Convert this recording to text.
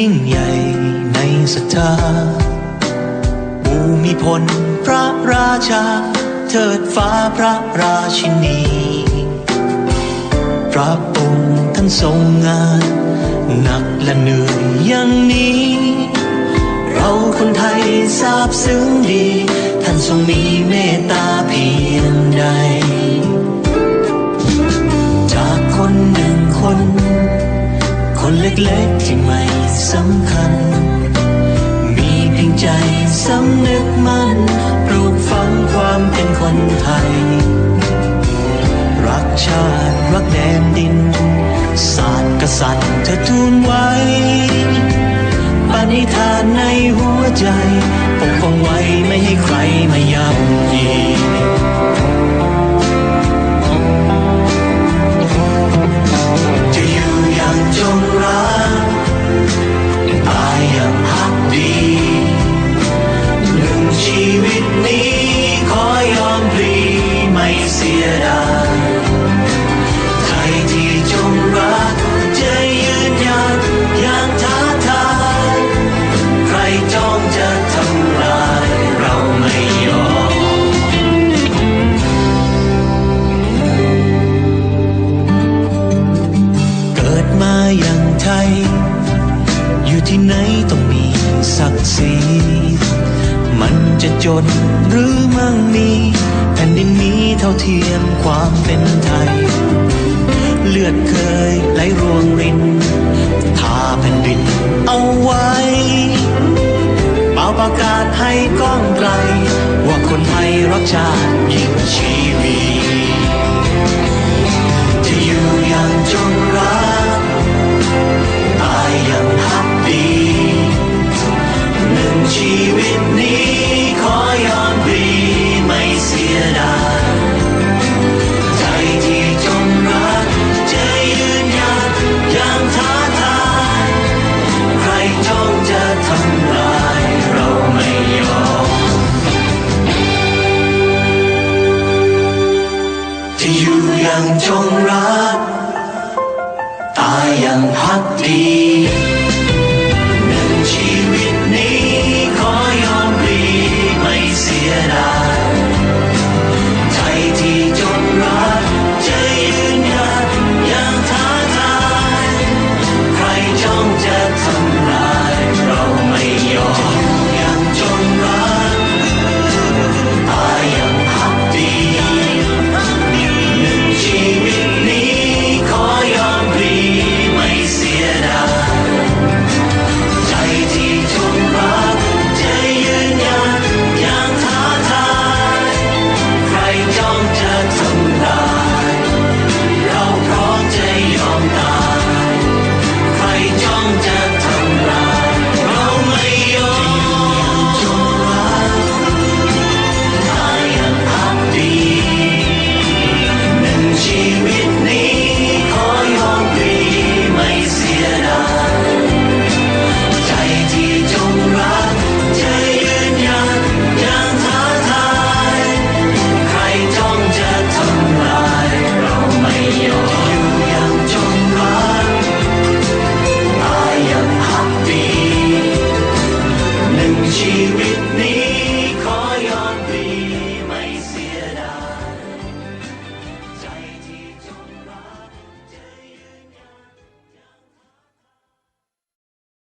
แผ่นดินที่ยิ่งใหญ่ในศรัทธาภูมิพลพระราชาเทิดฟ้าพระราชินี พระองค์ท่านทรงงานหนักและเหนื่อยอย่างนี้ เราคนไทยทราบซึ้งดี ท่านทรงมีเมตตาเพียงใด ชาติรักแดนดิน ศาสตร์กษัตริย์เธอทูลไว้ปณิธานในหัวใจ ปกป้องไว้ไม่ให้ใครมาย่ำยีจะอยู่อย่างจงรักตายอย่างพักดีหนึ่งชีวิตนี้ขอยอมพลีไม่เสียดาย อย่างไทย อยู่ที่ไหนต้องมีศักดิ์ศรีมันจะจนหรือมั่งมีแผ่นดินนี้เท่าเทียมความเป็นไทย เลือดเคยไหลรวงรินทาแผ่นดินเอาไว้เป่าประกาศให้ก้องไกล ว่าคนไทยรักชาติยิ่งชี ที่อยู่อย่างจงรัก ตายอย่างพักดี